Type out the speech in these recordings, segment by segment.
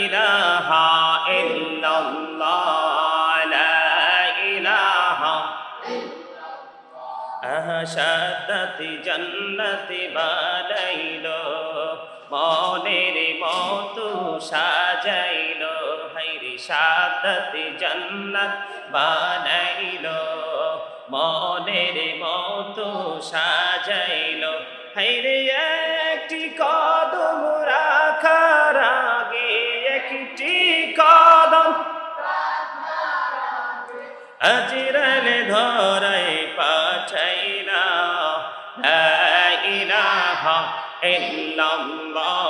ইলাহা আশাদাতি জান্নাতি বানাইলো মনের মতো সাজাইলো। সাদাতি জান্নাত বানাইলো, মনের মতো সাজাইলো। হাইরে একটি কদম রাখার আগে একটি কদম আজরালে ধরাই পাঠাইলা ইলাহা ইল্লাল্লাহ।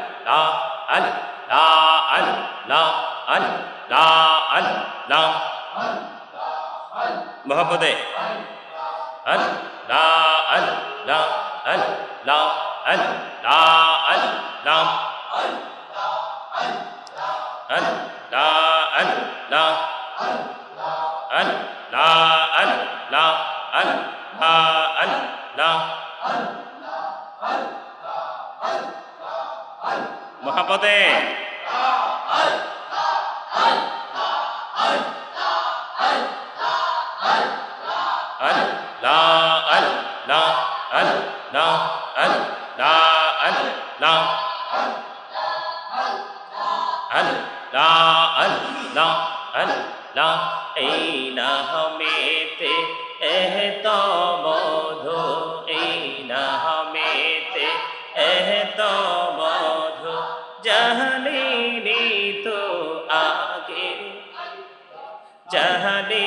लाम मोहब्बत अल, ला अल ला अल ला अल ला, अल लाम अल, ला अल ला अल ला अल ला अल ला अल, ला। मोहब्बत জাহালে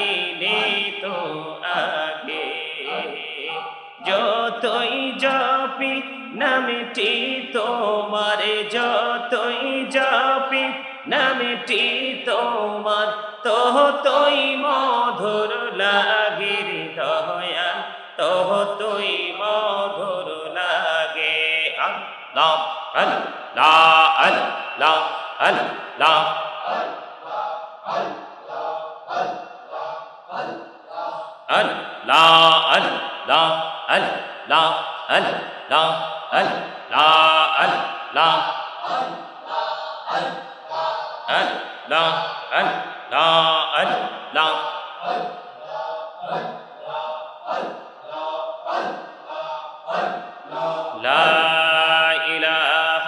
لا ال لا ال لا ال لا ال لا ال لا ال لا لا إله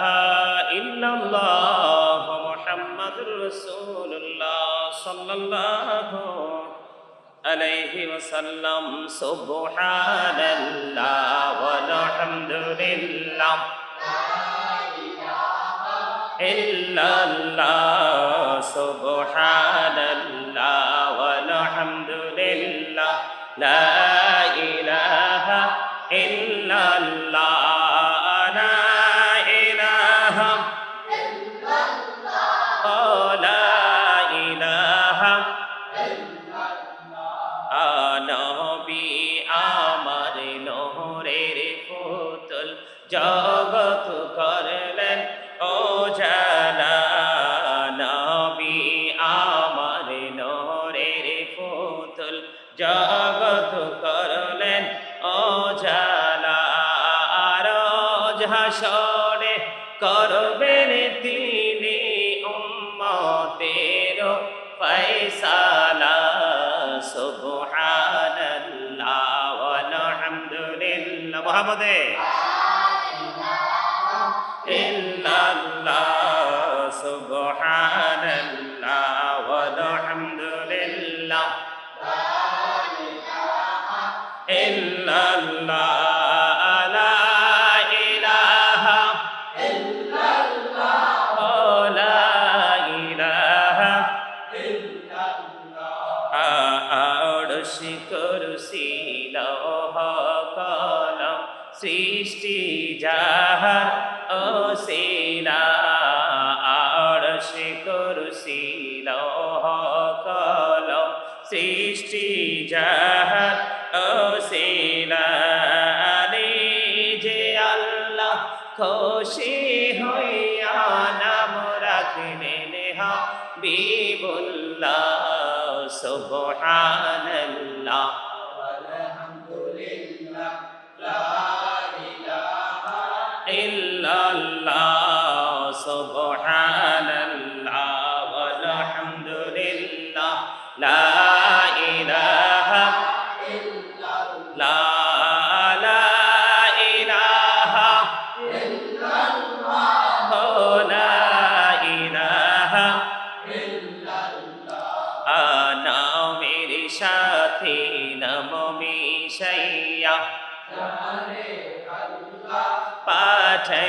إلا الله محمد رسول الله صلى الله عليه وسلم عليه وسلم سبحان الله والحمد لله إلا الله হাসরে করবেন তিনি উম্মতের ফয়সালা। সুবহানাল্লাহ ওয়া আলহামদুলিল্লাহ। মুহাম্মদে সৃষ্টি যাহার অসিলা আড়শ কুরসি লৌহ কলম সৃষ্টি যাহার অসিলা যে আল্লাহ খুশি হইয়া নাম রাখলেন হাবিবুল্লাহ, সুবহানাল্লাহ।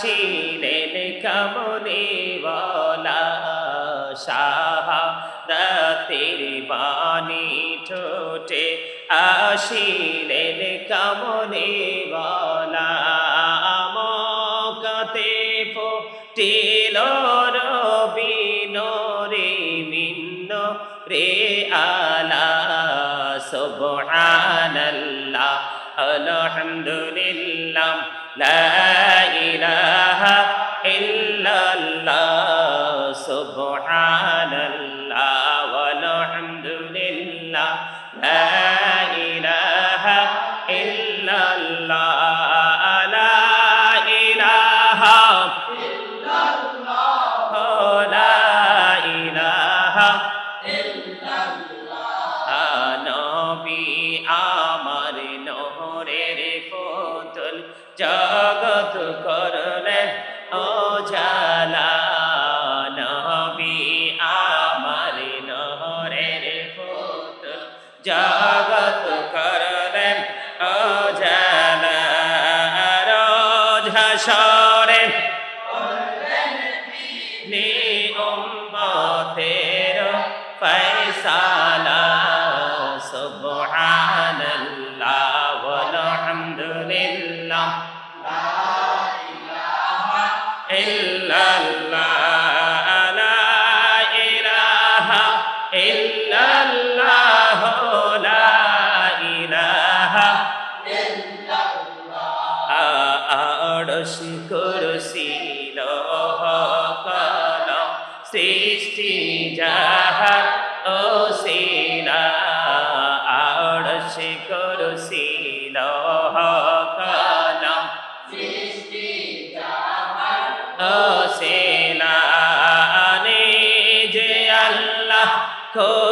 আসিলেন কমলে বলা শাহাদাতের বাণী ঠোঁটে আসিলেন কমলে বলা? মকাতে ফুটিল রবিনো রে মিন্ন রে আলা। সুবহানাল্লাহ, আলহামদুলিল্লাহ, লা ইলাহা ইল্লাল্লাহ ইল্লাল্লাহ।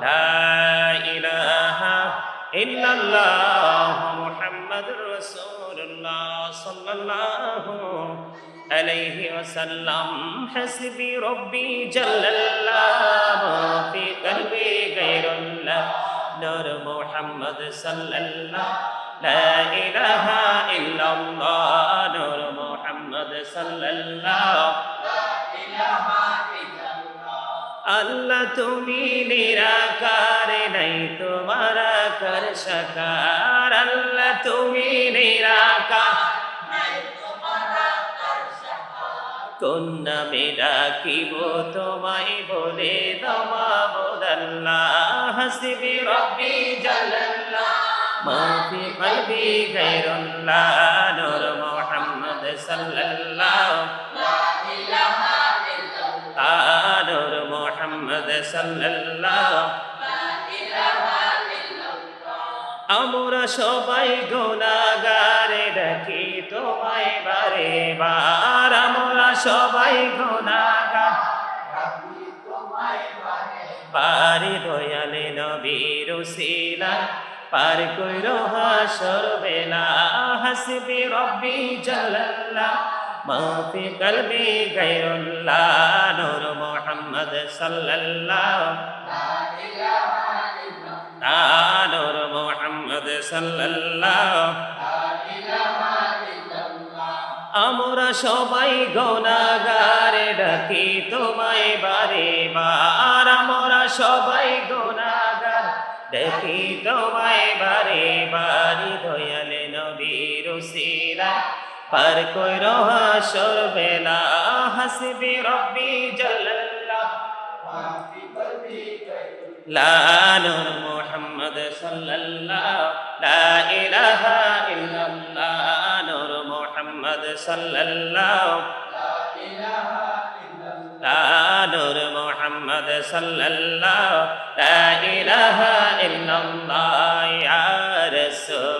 لا إله إلا الله محمد رسول الله صلى الله عليه وسلم حسبي ربي جل الله في قلبي غير الله نور محمد صلى الله لا إله إلا الله نور محمد صلى الله لا إله আল্লাহ তুমি নিরাকারে নাই, তোমার কর সকার। আল্লাহ তুমি নিরাকার কোন নামে ডাকিব, তোমায় বলে দমা বোদাল্লাহ হাসিবি রব্বি জাল্লাল্লাহ, মাফি কলবি গায়রুল্লাহ নূর মুহাম্মদ সাল্লাল্লাহ আমরা সবাই গোনাগারে ডাকি তোমায় বারে বার। আমরা সবাই গোনাগার দয়ালে নবীর সিলা পার কইর হাসর বেলা, হাসবি রব্বি মাফি কলবি গায়রুল্লাহ নূর মুহাম্মদ সাল্লাল্লাহ নূর মুহাম্মদ সাল্লাল্লাহ। আমরা সবাই গোনাগারে ডাকি তোমায় বারে বার। আমরা সবাই গোনাগার দেখি তোমায় বারে বারি। দয়ালে নবীর সিরা পার কইর হাসর বেলা, হাসবি রব্বি জাল্লাল্লাহ। লা নূর মুহাম্মদ সাল্লাল্লাহ, লা ইলাহা ইল্লাল্লাহ, নূর মুহাম্মদ সাল্লাল্লাহ। লা নূর মুহাম্মদ সাল্লাল্লাহ, লা ইলাহা ইল্লাল্লাহ, ইয়া রাসূলুল্লাহ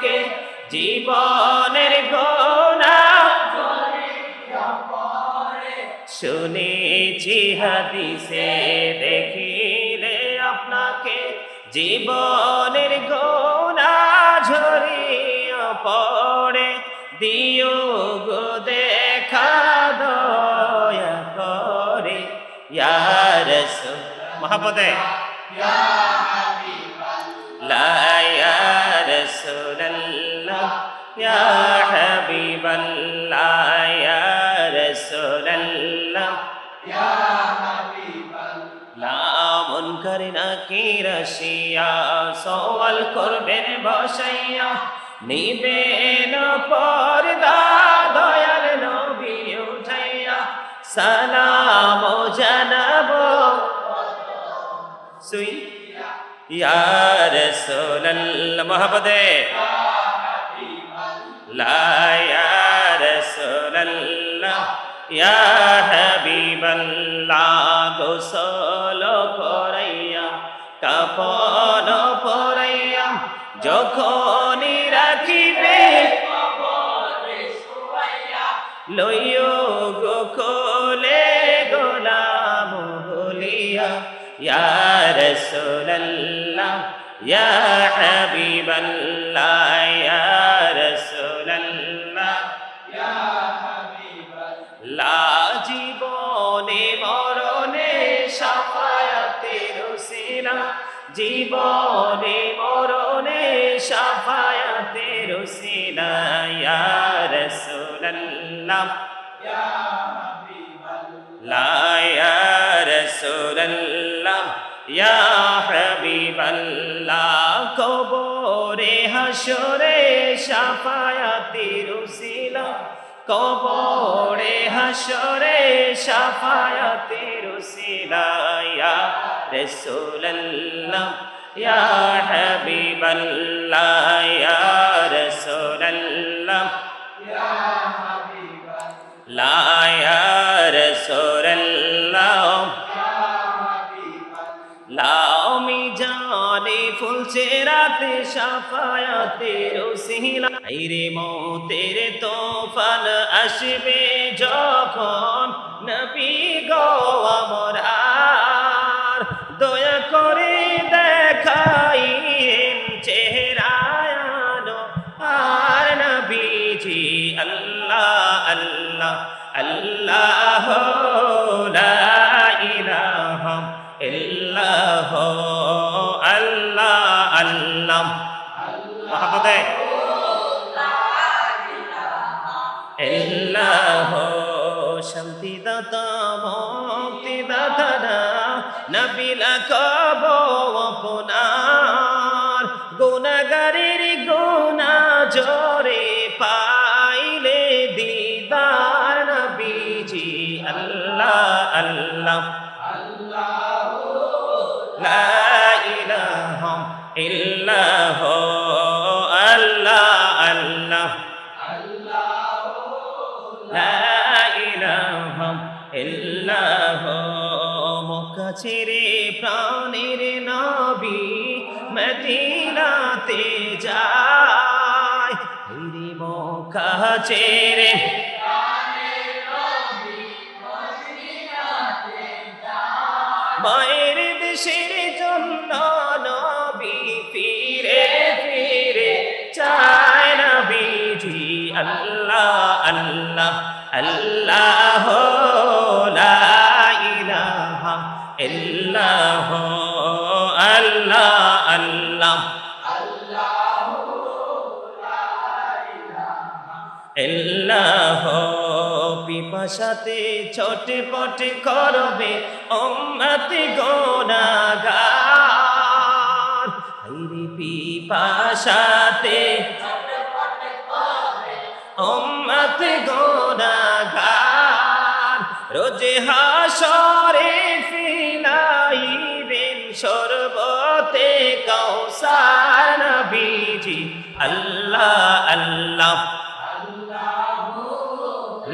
আপনাকে জীবনের গোনা শুনেছি হাদিসে, দেখিলে আপনাকে জীবনের গোনা ঝরিয়া পড়ে। দিও গো দেখা দয়া করে। ইয়ার মহাপদে। لا يا حبيب الله يا رسول الله লামন করে না কি রসিয়া সওয়াল করবেন বসাইয়া নিবেন পর্দা দয়াল নবী উঠাইয়া সালাম জানাবো সুই ইয়া রাসূলুল্লাহ মহব্বতে লা ইয়া রাসূলুল্লাহ, ইয়া হাবিবাল্লাহ, গোসল করাইয়া, কাপন পরাইয়া, যখনই রাখিবে লইও গো কোলে গোলাম বলিয়া, ইয়া রাসূলুল্লাহ, ইয়া হাবিবাল্লাহ সালাম লায়া রসুল্লাহ ইয়া হাবিবাল্লাহ। কবরে হাসরে সাফায়াতি রুসিলা। কবরে হাসরে সাফায়াতি রুসিলা। ইয়া রসুল্লাহ ইয়া হাবিবাল্লাহ। ইয়া রসুল্লাহ লা ইয়া রসুল্লাহ লাও মি জানে ফুলছে রাতে সাফায়াতে রসিলা রে মতের তোফান আসবে যখন নবী গো আমার আর। দয়া করে দেখাইন চেহারায়ানো আর নবীজি আল্লাহ আল্লাহ আল্লাহ লা ইলাহা ইল্লাহ আল্লাহ আল্লাহ মহাপদে। ইল্লাহ শান্তি দাতা, মুক্তি দাতা নবিলা কব আপনার গুণাগারের গুণা জরে আল্লাহ। লা ইলাহা ইল্লাহ আল্লাহ আল্লাহ। লা ইলাহা ইল্লাহ মুখছিরে প্রাণের নবী মদিনাতে যায়। হিরি মুখ ছেড়ে মায়ের দেশের জন্য নবী ফিরে ফিরে চায় নবীজি আল্লাহ আল্লাহ আল্লাহ। ইল্লাহ পিপাসাতে ছোটে পটে করবে অম্মতি গোনাগার হাইরে পিপাসাতে অম্মতি গোনাগার রোজে হাসরে ফিলাইবেন সর্বতে কৌসার নবীজি। আল্লাহ আল্লাহ।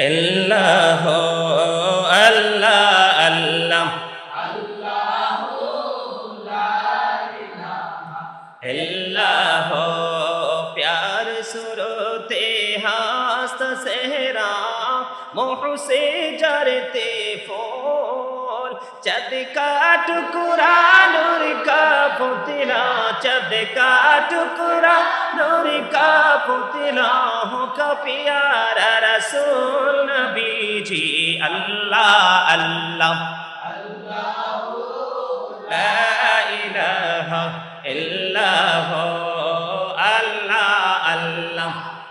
ইল্লাহ আল্লাহ আল্লাহ। আল্লাহ প্যার সুরতে হাস্ত সেহরা মোহ সে জরতে ফোল চাঁদ কা টুকুরা নূর কা পুতলা চাঁদ কা টুকুরা নূর কা পুতলা হো কা প্যারা রসুল নবীজি আল্লাহ আল্লাহ আল্লাহ। লা ইলাহা ইল্লাল্লাহ।